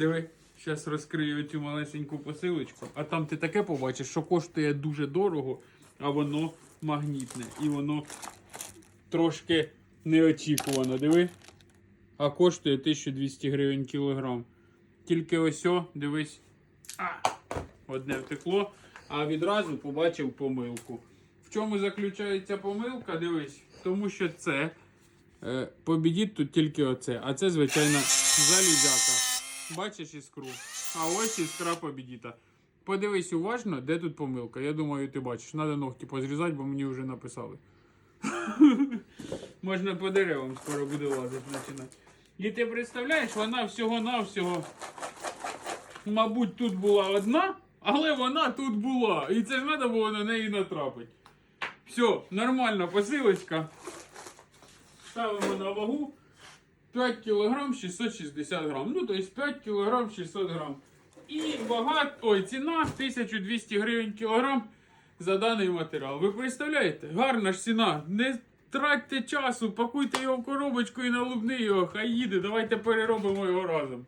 Диви, зараз розкрию цю малесеньку посилочку, а там ти таке побачиш, що коштує дуже дорого, а воно магнітне. І воно трошки неочікувано, диви. А коштує 1200 гривень кілограм. Тільки ось, о, дивись, а, одне втекло, а відразу побачив помилку. В чому заключається помилка? Дивись, тому що це е, побідіть тут тільки оце, а це звичайна залізяка. Бачиш іскру? А ось іскра побідіта. Подивись уважно, де тут помилка. Я думаю, ти бачиш. Надо ногті позрізати, бо мені вже написали. Можна по деревам скоро буде лазити починати. І ти представляєш, вона всього-навсього, мабуть, тут була одна, але вона тут була. І це ж треба було на неї натрапити. Все, нормальна посилочка. Ставимо на вагу 5 кг 660 грам. Ну, тобто 5 кг 600 грам. І багато, ой, ціна 1200 гривень кілограм за даний матеріал. Ви представляєте? Гарна ж ціна. Не тратьте часу, пакуйте його в коробочку і налубни його, хай їде. Давайте переробимо його разом.